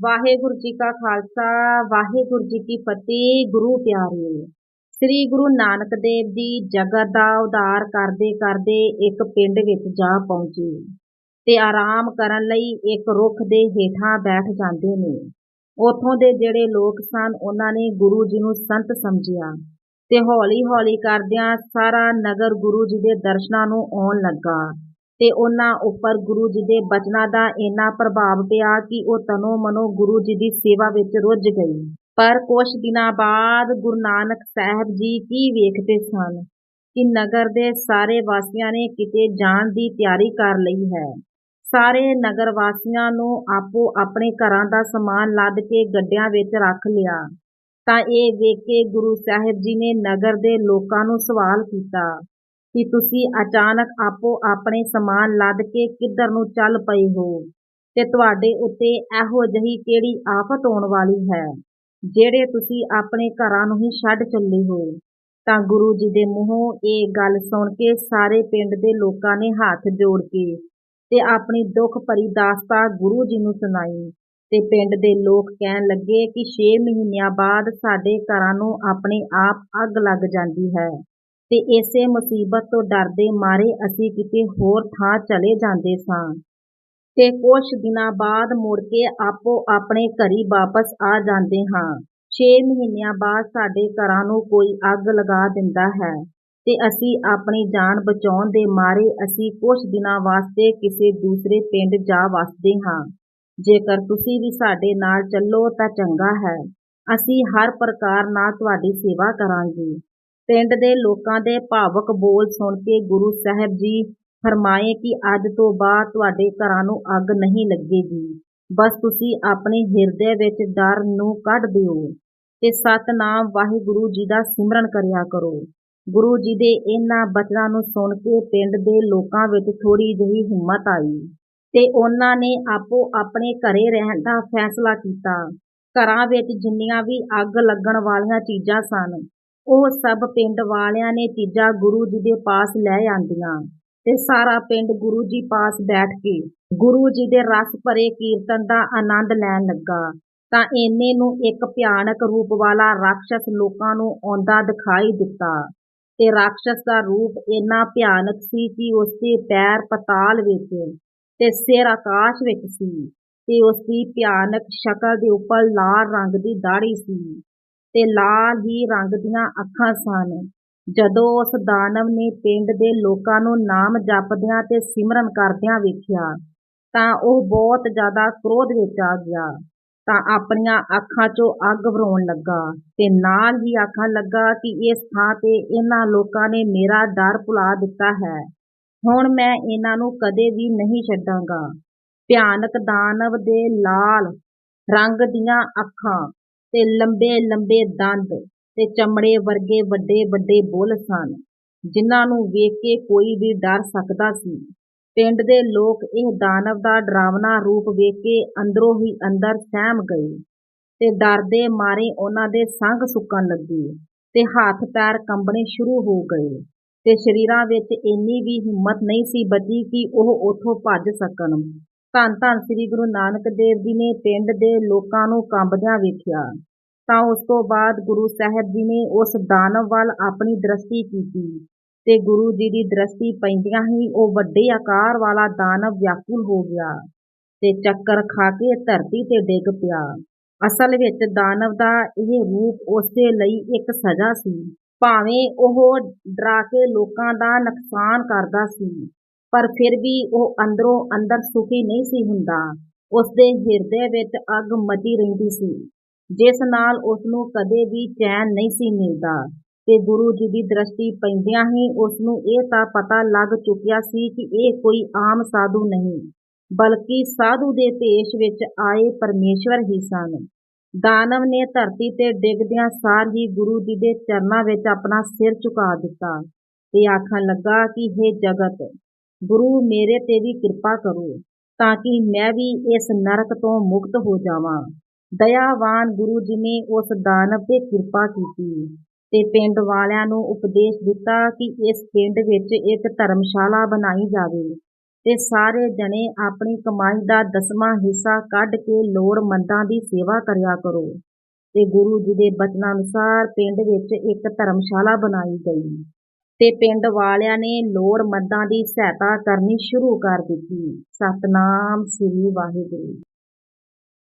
ਵਾਹਿਗੁਰੂ ਜੀ ਕਾ ਖਾਲਸਾ, ਵਾਹਿਗੁਰੂ ਜੀ ਕੀ ਫਤਿਹ, ਗੁਰੂ ਪਿਆਰੇ। ਸ੍ਰੀ ਗੁਰੂ ਨਾਨਕ ਦੇਵ ਜੀ ਜਗਤ ਦਾ ਉਧਾਰ ਕਰਦੇ ਕਰਦੇ ਇੱਕ ਪਿੰਡ ਵਿੱਚ ਜਾ ਪਹੁੰਚੇ ਤੇ ਆਰਾਮ ਕਰਨ ਲਈ ਇੱਕ ਰੁੱਖ ਦੇ ਹੇਠਾਂ ਬੈਠ ਜਾਂਦੇ ਨੇ। ਉਥੋਂ ਦੇ ਜਿਹੜੇ ਲੋਕ ਸਨ, ਉਹਨਾਂ ਨੇ ਗੁਰੂ ਜੀ ਨੂੰ ਸੰਤ ਸਮਝਿਆ ਤੇ ਹੌਲੀ ਹੌਲੀ ਕਰਦਿਆਂ ਸਾਰਾ ਨਗਰ ਗੁਰੂ ਜੀ ਦੇ ਦਰਸ਼ਨਾਂ ਨੂੰ ਆਉਣ ਲੱਗਾ। ਤੇ ਉਹਨਾਂ ਉੱਪਰ ਗੁਰੂ ਜੀ ਦੇ ਬਚਨਾਂ ਦਾ ਇੰਨਾ ਪ੍ਰਭਾਵ ਪਿਆ ਕਿ ਉਹ ਤਨੋ ਮਨੋ ਗੁਰੂ ਜੀ ਦੀ ਸੇਵਾ ਵਿੱਚ ਰੁੱਝ ਗਈ ਪਰ ਕੁਝ ਦਿਨਾਂ ਬਾਅਦ ਗੁਰੂ ਨਾਨਕ ਸਾਹਿਬ ਜੀ ਕੀ ਵੇਖਦੇ ਸਨ ਕਿ ਨਗਰ ਦੇ ਸਾਰੇ ਵਾਸੀਆਂ ਨੇ ਕਿਤੇ ਜਾਣ ਦੀ ਤਿਆਰੀ ਕਰ ਲਈ ਹੈ। ਸਾਰੇ ਨਗਰ ਵਾਸੀਆਂ ਨੂੰ ਆਪੋ ਆਪਣੇ ਘਰਾਂ ਦਾ ਸਮਾਨ ਲੱਦ ਕੇ ਗੱਡਿਆਂ ਵਿੱਚ ਰੱਖ ਲਿਆ। ਤਾਂ ਇਹ ਵੇਖ ਕੇ ਗੁਰੂ ਸਾਹਿਬ ਜੀ ਨੇ ਨਗਰ ਦੇ ਲੋਕਾਂ ਨੂੰ ਸਵਾਲ ਕੀਤਾ ਕਿ ਤੁਸੀਂ ਅਚਾਨਕ ਆਪੋ ਆਪਣੇ ਸਮਾਨ ਲੱਦ ਕੇ ਕਿੱਧਰ ਨੂੰ ਚੱਲ ਪਏ ਹੋ ਤੇ ਤੁਹਾਡੇ ਉੱਤੇ ਇਹੋ ਜਿਹੀ ਕਿਹੜੀ ਆਫਤ ਆਉਣ ਵਾਲੀ ਹੈ? ਜਿਹੜੇ ਤੁਸੀਂ ਆਪਣੇ ਘਰਾਂ ਨੂੰ ਹੀ ਛੱਡ ਚੱਲੇ ਹੋ। ਤਾਂ ਗੁਰੂ ਜੀ ਦੇ ਮੂੰਹੋਂ ਇਹ ਗੱਲ ਸੁਣ ਕੇ ਸਾਰੇ ਪਿੰਡ ਦੇ ਲੋਕਾਂ ਨੇ ਹੱਥ ਜੋੜ ਕੇ ਤੇ ਆਪਣੀ ਦੁੱਖ ਭਰੀ ਦਾਸਤਾ ਗੁਰੂ ਜੀ ਨੂੰ ਸੁਣਾਈ ਤੇ ਪਿੰਡ ਦੇ ਲੋਕ ਕਹਿਣ ਲੱਗੇ ਕਿ 6 ਮਹੀਨਿਆਂ ਬਾਅਦ ਸਾਡੇ ਘਰਾਂ ਨੂੰ ਆਪਣੇ ਆਪ ਅੱਗ ਲੱਗ ਜਾਂਦੀ ਹੈ। ਤੇ ਇਸੇ ਮੁਸੀਬਤ ਤੋਂ ਡਰਦੇ ਮਾਰੇ ਅਸੀਂ ਕਿਤੇ ਹੋਰ ਥਾਂ ਚਲੇ ਜਾਂਦੇ ਸਾਂ। ਤੇ ਕੁਝ ਦਿਨਾਂ ਬਾਅਦ ਮੁੜ ਕੇ ਆਪੋ ਆਪਣੇ ਘਰੀ ਵਾਪਸ ਆ ਜਾਂਦੇ ਹਾਂ। 6 ਮਹੀਨਿਆਂ ਬਾਅਦ ਸਾਡੇ ਘਰਾਂ ਨੂੰ ਕੋਈ ਅੱਗ ਲਗਾ ਦਿੰਦਾ ਹੈ ਤੇ ਅਸੀਂ ਆਪਣੀ ਜਾਨ ਬਚਾਉਣ ਦੇ ਮਾਰੇ ਅਸੀਂ ਕੁਝ ਦਿਨਾਂ ਵਾਸਤੇ ਕਿਸੇ ਦੂਸਰੇ ਪਿੰਡ ਜਾ ਵਸਦੇ ਹਾਂ। ਜੇਕਰ ਤੁਸੀਂ ਵੀ ਸਾਡੇ ਨਾਲ ਚੱਲੋ ਤਾਂ ਚੰਗਾ ਹੈ। ਅਸੀਂ ਹਰ ਪ੍ਰਕਾਰ ਨਾਲ ਤੁਹਾਡੀ ਸੇਵਾ ਕਰਾਂਗੇ। ਪਿੰਡ ਦੇ ਲੋਕਾਂ ਦੇ ਭਾਵਕ ਬੋਲ ਸੁਣ ਕੇ ਗੁਰੂ ਸਾਹਿਬ ਜੀ ਫਰਮਾਏ ਕਿ ਅੱਜ ਤੋਂ ਬਾਅਦ ਤੁਹਾਡੇ ਘਰਾਂ ਨੂੰ ਅੱਗ ਨਹੀਂ ਲੱਗੇਗੀ। ਬਸ ਤੁਸੀਂ ਆਪਣੇ ਹਿਰਦੇ ਵਿੱਚ ਡਰ ਨੂੰ ਕੱਢ ਦਿਓ ਤੇ ਸਤਨਾਮ ਵਾਹਿਗੁਰੂ ਜੀ ਦਾ ਸਿਮਰਨ ਕਰਿਆ ਕਰੋ। ਗੁਰੂ ਜੀ ਦੇ ਇਹਨਾਂ ਬਚਨਾਂ ਨੂੰ ਸੁਣ ਕੇ ਪਿੰਡ ਦੇ ਲੋਕਾਂ ਵਿੱਚ ਥੋੜੀ ਜਿਹੀ ਹਿੰਮਤ ਆਈ ਤੇ ਉਹਨਾਂ ਨੇ ਆਪੋ ਆਪਣੇ ਘਰੇ ਰਹਿਣ ਦਾ ਫੈਸਲਾ ਕੀਤਾ। ਘਰਾਂ ਵਿੱਚ ਜਿੰਨੀਆਂ ਵੀ ਅੱਗ ਲੱਗਣ ਵਾਲੀਆਂ ਚੀਜ਼ਾਂ ਸਨ ਉਹ ਸਭ ਪਿੰਡ ਵਾਲਿਆਂ ਨੇ ਚੀਜ਼ਾਂ ਗੁਰੂ ਜੀ ਦੇ ਪਾਸ ਲੈ ਆਂਦੀਆਂ ਤੇ ਸਾਰਾ ਪਿੰਡ ਗੁਰੂ ਜੀ ਪਾਸ ਬੈਠ ਕੇ ਗੁਰੂ ਜੀ ਦੇ ਰਸ ਭਰੇ ਕੀਰਤਨ ਦਾ ਆਨੰਦ ਲੈਣ ਲੱਗਾ। ਤਾਂ ਇੰਨੇ ਨੂੰ ਇੱਕ ਭਿਆਨਕ ਰੂਪ ਵਾਲਾ ਰਾਖਸ਼ ਲੋਕਾਂ ਨੂੰ ਆਉਂਦਾ ਦਿਖਾਈ ਦਿੱਤਾ ਤੇ ਰਾਖਸ਼ ਦਾ ਰੂਪ ਇੰਨਾ ਭਿਆਨਕ ਸੀ ਕਿ ਉਸ ਦੇ ਪੈਰ ਪਤਾਲ ਵਿੱਚ ਤੇ ਸਿਰ ਆਕਾਸ਼ ਵਿੱਚ ਸੀ ਤੇ ਉਸ ਦੀ ਭਿਆਨਕ ਸ਼ਕਲ ਦੇ ਉੱਪਰ ਲਾਲ ਰੰਗ ਦੀ ਦਾੜੀ ਸੀ। ਤੇ ਲਾਲ ਹੀ ਰੰਗ ਦੀਆਂ ਅੱਖਾਂ ਸਨ। ਜਦੋਂ ਉਸ ਦਾਨਵ ਨੇ ਪਿੰਡ ਦੇ ਲੋਕਾਂ ਨੂੰ ਨਾਮ ਜਪਦਿਆਂ ਤੇ ਸਿਮਰਨ ਕਰਦਿਆਂ ਵੇਖਿਆ, ਤਾਂ ਉਹ ਬਹੁਤ ਜ਼ਿਆਦਾ ਕ੍ਰੋਧ ਵਿੱਚ ਆ ਗਿਆ। ਤਾਂ ਆਪਣੀਆਂ ਅੱਖਾਂ 'ਚੋਂ ਅੱਗ ਵਰਾਉਣ ਲੱਗਾ ਤੇ ਨਾਲ ਹੀ ਆਖਣ ਲੱਗਾ ਕਿ ਇਸ ਥਾਂ ਤੇ ਇਹਨਾਂ ਲੋਕਾਂ ਨੇ ਮੇਰਾ ਡਰ ਭੁਲਾ ਦਿੱਤਾ ਹੈ। ਹੁਣ ਮੈਂ ਇਹਨਾਂ ਨੂੰ ਕਦੇ ਵੀ ਨਹੀਂ ਛੱਡਾਂਗਾ। ਭਿਆਨਕ ਦਾਨਵ ਦੇ ਲਾਲ ਰੰਗ ਦੀਆਂ ਅੱਖਾਂ ਤੇ ਲੰਬੇ ਲੰਬੇ ਦੰਦ ਤੇ ਚਮੜੇ ਵਰਗੇ ਵੱਡੇ ਵੱਡੇ ਬੁੱਲ ਸਨ, ਜਿਨ੍ਹਾਂ ਨੂੰ ਵੇਖ ਕੇ ਕੋਈ ਵੀ ਡਰ ਸਕਦਾ ਸੀ। ਪਿੰਡ ਦੇ ਲੋਕ ਇਹ ਦਾਨਵ ਦਾ ਡਰਾਵਨਾ ਰੂਪ ਵੇਖ ਕੇ ਅੰਦਰੋਂ ਹੀ ਅੰਦਰ ਸਹਿਮ ਗਏ ਤੇ ਡਰ ਦੇ ਮਾਰੇ ਉਹਨਾਂ ਦੇ ਸੰਘ ਸੁੱਕਣ ਲੱਗੇ ਤੇ ਹੱਥ ਪੈਰ ਕੰਬਣੇ ਸ਼ੁਰੂ ਹੋ ਗਏ ਤੇ ਸਰੀਰਾਂ ਵਿੱਚ ਇੰਨੀ ਵੀ ਹਿੰਮਤ ਨਹੀਂ ਸੀ ਬਚੀ ਕਿ ਉਹ ਉੱਥੋਂ ਭੱਜ ਸਕਣ। ਧੰਨ ਧੰਨ ਸ੍ਰੀ ਗੁਰੂ ਨਾਨਕ ਦੇਵ ਜੀ ਨੇ ਪਿੰਡ ਦੇ ਲੋਕਾਂ ਨੂੰ ਕੰਬਦਿਆਂ ਵੇਖਿਆ, ਤਾਂ ਉਸ ਤੋਂ ਬਾਅਦ ਗੁਰੂ ਸਾਹਿਬ ਜੀ ਨੇ ਉਸ ਦਾਨਵ ਵੱਲ ਆਪਣੀ ਦ੍ਰਿਸ਼ਟੀ ਕੀਤੀ ਤੇ ਗੁਰੂ ਜੀ ਦੀ ਦ੍ਰਿਸ਼ਟੀ ਪੈਂਦਿਆਂ ਹੀ ਉਹ ਵੱਡੇ ਆਕਾਰ ਵਾਲਾ ਦਾਨਵ ਵਿਆਕੁਲ ਹੋ ਗਿਆ ਤੇ ਚੱਕਰ ਖਾ ਕੇ ਧਰਤੀ ਤੇ ਡਿੱਗ ਪਿਆ। ਅਸਲ ਵਿੱਚ ਦਾਨਵ ਦਾ ਇਹ ਰੂਪ ਉਸਦੇ ਲਈ ਇੱਕ ਸਜ਼ਾ ਸੀ, ਭਾਵੇਂ ਉਹ ਡਰਾ ਕੇ ਲੋਕਾਂ ਦਾ ਨੁਕਸਾਨ ਕਰਦਾ ਸੀ। ਪਰ ਫਿਰ ਵੀ ਉਹ ਅੰਦਰੋਂ ਅੰਦਰ ਸੁਖੀ ਨਹੀਂ ਸੀ ਹੁੰਦਾ। ਉਸਦੇ ਹਿਰਦੇ ਵਿੱਚ ਅੱਗ ਮਚੀ ਰਹਿੰਦੀ ਸੀ। ਜਿਸ ਨਾਲ ਉਸ ਨੂੰ ਕਦੇ ਵੀ ਚੈਨ ਨਹੀਂ ਸੀ ਮਿਲਦਾ। ਤੇ ਗੁਰੂ ਜੀ ਦੀ ਦ੍ਰਿਸ਼ਟੀ ਪੈਂਦਿਆਂ ਹੀ ਉਸ ਨੂੰ ਇਹ ਤਾਂ ਪਤਾ ਲੱਗ ਚੁੱਕਿਆ ਸੀ ਕਿ ਇਹ ਕੋਈ ਆਮ ਸਾਧੂ ਨਹੀਂ, ਬਲਕਿ ਸਾਧੂ ਦੇ ਭੇਸ਼ ਵਿੱਚ ਆਏ ਪਰਮੇਸ਼ਵਰ ਹੀ ਸਨ। ਦਾਨਵ ਨੇ ਧਰਤੀ ਤੇ ਡਿੱਗਦਿਆਂ ਸਾਰ ਹੀ ਗੁਰੂ ਜੀ ਦੇ ਚਰਨਾਂ ਵਿੱਚ ਆਪਣਾ ਸਿਰ ਝੁਕਾ ਦਿੱਤਾ ਤੇ ਆਖਣ ਲੱਗਾ ਕਿ हे ਜਗਤ ਗੁਰੂ ਮੇਰੇ ਤੇ ਵੀ ਕਿਰਪਾ ਕਰੋ, ਤਾਂ ਕਿ ਮੈਂ ਵੀ ਇਸ ਨਰਕ ਤੋਂ ਮੁਕਤ ਹੋ ਜਾਵਾਂ। ਦਇਆਵਾਨ ਗੁਰੂ ਜੀ ਨੇ ਉਸ ਦਾਨਵ ਤੇ ਕਿਰਪਾ ਕੀਤੀ ਤੇ ਪਿੰਡ ਵਾਲਿਆਂ ਨੂੰ ਉਪਦੇਸ਼ ਦਿੱਤਾ ਕਿ ਇਸ ਪਿੰਡ ਵਿੱਚ ਇੱਕ ਧਰਮਸ਼ਾਲਾ ਬਣਾਈ ਜਾਵੇ ਤੇ ਸਾਰੇ ਜਣੇ ਆਪਣੀ ਕਮਾਈ ਦਾ ਦਸਵਾਂ ਹਿੱਸਾ ਕੱਢ ਕੇ ਲੋੜਮੰਦਾਂ ਦੀ ਸੇਵਾ ਕਰਿਆ ਕਰੋ। ਤੇ ਗੁਰੂ ਜੀ ਦੇ ਬਚਨਾਂ ਅਨੁਸਾਰ ਪਿੰਡ ਵਿੱਚ ਇੱਕ ਧਰਮਸ਼ਾਲਾ ਬਣਾਈ ਗਈ। ਤੇ ਪਿੰਡ ਵਾਲਿਆਂ ਨੇ ਲੋੜਮੰਦਾਂ ਦੀ ਸਹਾਇਤਾ ਕਰਨੀ ਸ਼ੁਰੂ ਕਰ ਦਿੱਤੀ। ਸਤਨਾਮ ਸ੍ਰੀ ਵਾਹਿਗੁਰੂ।